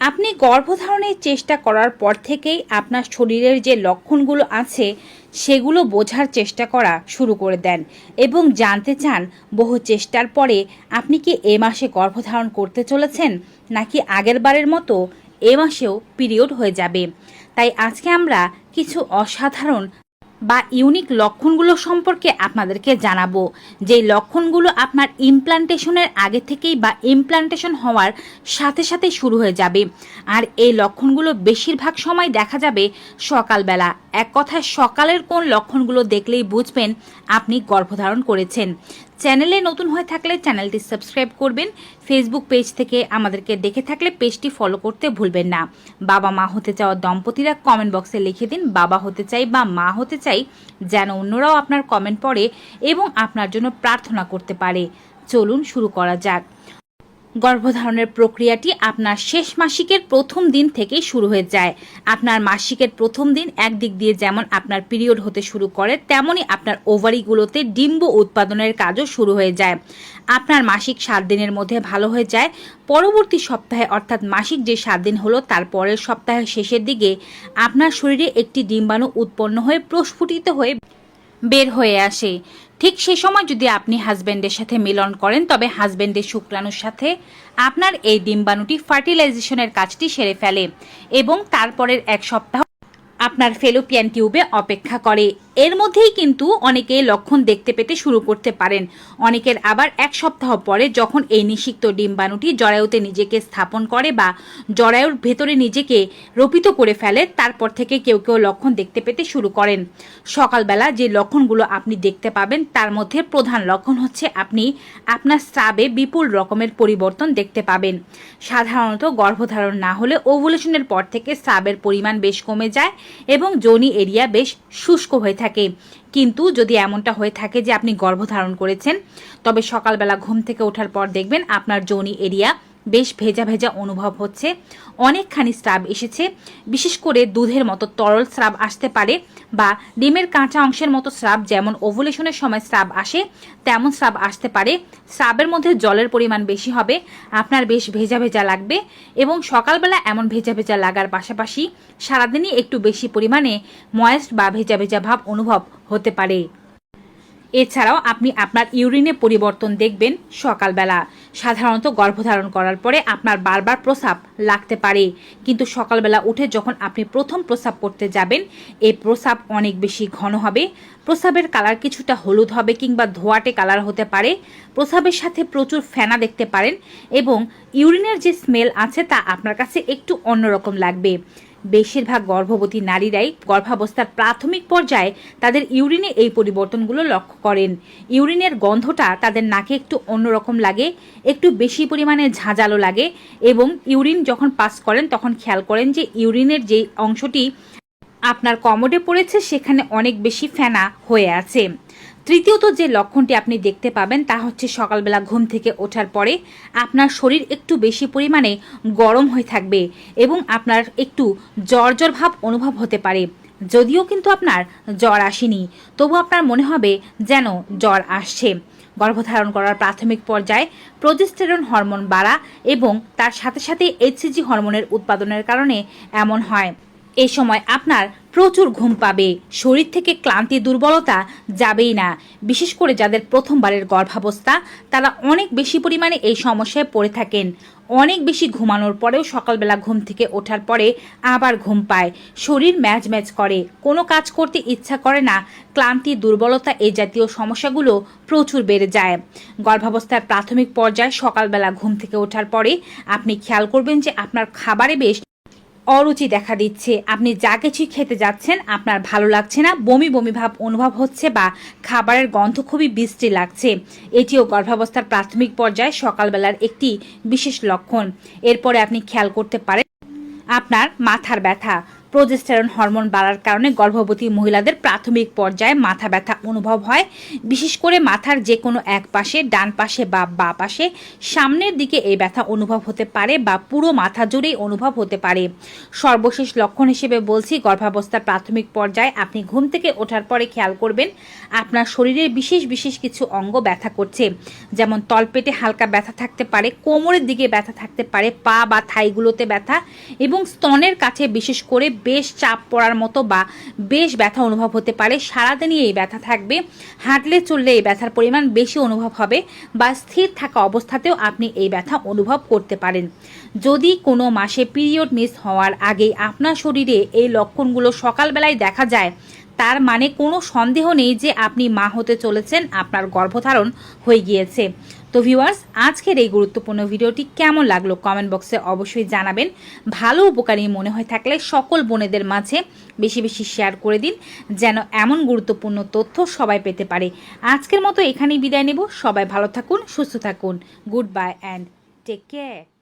আপনি গর্ভধারণের চেষ্টা করার পর থেকেই আপনার শরীরের যে লক্ষণগুলো আছে, সেগুলো বোঝার চেষ্টা করা শুরু করে দেন এবং জানতে চান বহু চেষ্টার পরে আপনি কি এ মাসে গর্ভধারণ করতে চলেছেন, নাকি আগের বারের মতো এ মাসেও পিরিয়ড হয়ে যাবে। তাই আজকে আমরা কিছু অসাধারণ বা ইউনিক লক্ষণগুলো সম্পর্কে আপনাদেরকে জানাব। যে লক্ষণগুলো আপনার ইমপ্লান্টেশনের আগে থেকেই বা ইমপ্লান্টেশন হওয়ার সাথে সাথে শুরু হয়ে যাবে। আর এই লক্ষণগুলো বেশিরভাগ সময় দেখা যাবে সকালবেলা। এক কথায় সকালের কোন লক্ষণগুলো দেখলেই বুঝবেন আপনি গর্ভধারণ করেছেন। চ্যানেলে নতুন হয়ে থাকলে চ্যানেলটি সাবস্ক্রাইব করবেন। ফেসবুক পেজ থেকে আমাদেরকে দেখে থাকলে পেজটি ফলো করতে ভুলবেন না। বাবা মা হতে চাওয়া দম্পতিরা কমেন্ট বক্সে লিখে দিন, বাবা হতে চাই বা মা হতে চাই, যেন অন্যরাও আপনার কমেন্ট পড়ে এবং আপনার জন্য প্রার্থনা করতে পারে। চলুন শুরু করা যাক। গর্ভধারণের প্রক্রিয়াটি আপনার শেষ মাসিকের প্রথম দিন থেকেই শুরু হয়ে যায়। আপনার মাসিকের প্রথম দিন একদিক দিয়ে যেমন আপনার পিরিয়ড হতে শুরু করে, তেমনই আপনার ওভারিগুলোতে ডিম্ব উৎপাদনের কাজও শুরু হয়ে যায়। আপনার মাসিক সাত দিনের মধ্যে ভালো হয়ে যায়। পরবর্তী সপ্তাহে অর্থাৎ মাসিক যে সাত দিন হলো, তার পরের সপ্তাহের শেষের দিকে আপনার শরীরে একটি ডিম্বাণু উৎপন্ন হয়ে প্রস্ফুটিত হয়ে বের হয়ে আসে। ঠিক সেই সময় যদি আপনি হাজব্যান্ডের সাথে মিলন করেন, তবে হাজব্যান্ডের শুক্রাণুর সাথে আপনার এই ডিম্বাণুটি ফার্টিলাইজেশনের কাজটি সেরে ফেলে এবং তারপরের এক সপ্তাহ আপনার ফেলোপিয়ান টিউবে অপেক্ষা করে। এর মধ্যেই কিন্তু অনেকে লক্ষণ দেখতে পেতে শুরু করতে পারেন। অনেকের আবার এক সপ্তাহ পরে যখন এই নিষিক্ত ডিম্বাণুটি জরায়ুতে নিজেকে স্থাপন করে বা জরায়ুর ভেতরে নিজেকে রোপিত করে ফেলে, তারপর থেকে কেউ কেউ লক্ষণ দেখতে পেতে শুরু করেন। সকালবেলা যে লক্ষণগুলো আপনি দেখতে পাবেন, তার মধ্যে প্রধান লক্ষণ হচ্ছে আপনি আপনার স্রাবে বিপুল রকমের পরিবর্তন দেখতে পাবেন। সাধারণত গর্ভধারণ না হলে ওভুলেশনের পর থেকে স্রাবের পরিমাণ বেশ কমে যায়। এবং যোনি এরিয়া বেশ শুষ্ক হয়ে থাকে। কিন্তু যদি এমনটা হয়ে থাকে যে আপনি গর্ভধারণ করেছেন, তবে সকালবেলা ঘুম থেকে ওঠার পর দেখবেন আপনার যোনি এরিয়া বেশ ভেজা ভেজা অনুভব হচ্ছে। অনেকখানি স্রাব এসেছে। বিশেষ করে দুধের মতো তরল স্রাব আসতে পারে বা ডিমের কাঁচা অংশের মতো স্রাব যেমন ওভুলেশনের সময় স্রাব আসে, তেমন স্রাব আসতে পারে। স্রাবের মধ্যে জলের পরিমাণ বেশি হবে, আপনার বেশ ভেজা ভেজা লাগবে এবং সকালবেলা এমন ভেজা ভেজা লাগার পাশাপাশি সারাদিনই একটু বেশি পরিমাণে ময়েস্ট বা ভেজা ভেজা ভাব অনুভব হতে পারে। এছাড়াও আপনি আপনার ইউরিনে পরিবর্তন দেখবেন সকালবেলা। সাধারণত গর্ভধারণ করার পরে আপনার বারবার প্রস্রাব লাগতে পারে। কিন্তু সকালবেলা উঠে যখন আপনি প্রথম প্রস্রাব করতে যাবেন, এই প্রস্রাব অনেক বেশি ঘন হবে। প্রস্রাবের কালার কিছুটা হলুদ হবে কিংবা ধোয়াটে কালার হতে পারে। প্রস্রাবের সাথে প্রচুর ফেনা দেখতে পারেন এবং ইউরিনের যে স্মেল আছে তা আপনার কাছে একটু অন্যরকম লাগবে। বেশিরভাগ গর্ভবতী নারীরাই গর্ভাবস্থার প্রাথমিক পর্যায়ে তাদের ইউরিনে এই পরিবর্তনগুলো লক্ষ্য করেন। ইউরিনের গন্ধটা তাদের নাকে একটু অন্যরকম লাগে, একটু বেশি পরিমাণে ঝাঁঝালো লাগে এবং ইউরিন যখন পাস করেন তখন খেয়াল করেন যে ইউরিনের যে অংশটি আপনার কমোডে পড়েছে সেখানে অনেক বেশি ফেনা হয়ে আছে। তৃতীয়ত যে লক্ষণটি আপনি দেখতে পাবেন তা হচ্ছে সকালবেলা ঘুম থেকে ওঠার পরে আপনার শরীর একটু বেশি পরিমাণে গরম হয়ে থাকবে এবং আপনার একটু জ্বর জ্বর ভাব অনুভব হতে পারে। যদিও কিন্তু আপনার জ্বর আসেনি, তবু আপনার মনে হবে যেন জ্বর আসছে। গর্ভধারণ করার প্রাথমিক পর্যায়ে প্রজেস্টেরন হরমোন বাড়া এবং তার সাথে সাথে এইচসিজি হরমোনের উৎপাদনের কারণে এমন হয়। এই সময় আপনার প্রচুর ঘুম পাবে। শরীর থেকে ক্লান্তি, দুর্বলতা যাবেই না। বিশেষ করে যাদের প্রথমবারের গর্ভাবস্থা, তারা অনেক বেশি পরিমাণে এই সমস্যায় পড়ে থাকেন। অনেক বেশি ঘুমানোর পরেও সকালবেলা ঘুম থেকে ওঠার পরে আবার ঘুম পায়। শরীর ম্যাচ ম্যাচ করে। কোনো কাজ করতে ইচ্ছা করে না। ক্লান্তি, দুর্বলতা এই জাতীয় সমস্যাগুলো প্রচুর বেড়ে যায়। গর্ভাবস্থার প্রাথমিক পর্যায়ে সকালবেলা ঘুম থেকে ওঠার পরে আপনি খেয়াল করবেন যে আপনার খাবারে বেশ অরুচি দেখা দিচ্ছে। আপনি যা কিছু খেতে যাচ্ছেন, আপনার ভালো লাগছে না, বমি বমি ভাব অনুভব হচ্ছে বা খাবারের গন্ধ খুবই বিশ্রী লাগছে। এটিও গর্ভাবস্থার প্রাথমিক পর্যায়ে সকালবেলার একটি বিশেষ লক্ষণ। এরপরে আপনি খেয়াল করতে পারেন আপনার মাথার ব্যথা। প্রোজেস্টেরন হরমোন বাড়ার কারণে গর্ভবতী মহিলাদের প্রাথমিক পর্যায়ে মাথা ব্যথা অনুভব হয়। বিশেষ করে মাথার যে কোনো এক পাশে, ডান পাশে বা বা পাশে, সামনের দিকে এই ব্যথা অনুভব হতে পারে বা পুরো মাথা জুড়েই অনুভব হতে পারে। সর্বশেষ লক্ষণ হিসেবে বলছি গর্ভাবস্থার প্রাথমিক পর্যায়ে আপনি ঘুম থেকে ওঠার পরে খেয়াল করবেন, আপনার শরীরের বিশেষ বিশেষ কিছু অঙ্গ ব্যথা করছে। যেমন তলপেটে হালকা ব্যথা থাকতে পারে, কোমরের দিকে ব্যথা থাকতে পারে, পা বা থাইগুলোতে ব্যথা এবং স্তনের কাছে বিশেষ করে বেশ চাপ পড়ার মতো বা বেশ ব্যথা অনুভব হতে পারে। সারাদিনই এই ব্যথা থাকবে। হাঁটলে, চললে এই ব্যথার পরিমাণ বেশি অনুভব হবে বা স্থির থাকা অবস্থাতেও আপনি এই ব্যথা অনুভব করতে পারেন। যদি কোনো মাসে পিরিয়ড মিস হওয়ার আগেই আপনার শরীরে এই লক্ষণগুলো সকালবেলায় দেখা যায় তার মানে কোনো সন্দেহ নেই যে আপনি মা হতে চলেছেন, আপনার গর্ভধারণ হয়ে গিয়েছে। তো ভিউয়ার্স আজকের এই গুরুত্বপূর্ণ ভিডিওটি কেমন লাগল কমেন্ট বক্সে অবশ্যই জানাবেন। ভালো উপকারী মনে হয়ে থাকলে সকল বোনেদের মাঝে বেশি বেশি শেয়ার করে দিন, যেন এমন গুরুত্বপূর্ণ তথ্য সবাই পেতে পারে। আজকের মতো এখানেই বিদায় নেব। সবাই ভালো থাকুন, সুস্থ থাকুন। Good bye and take care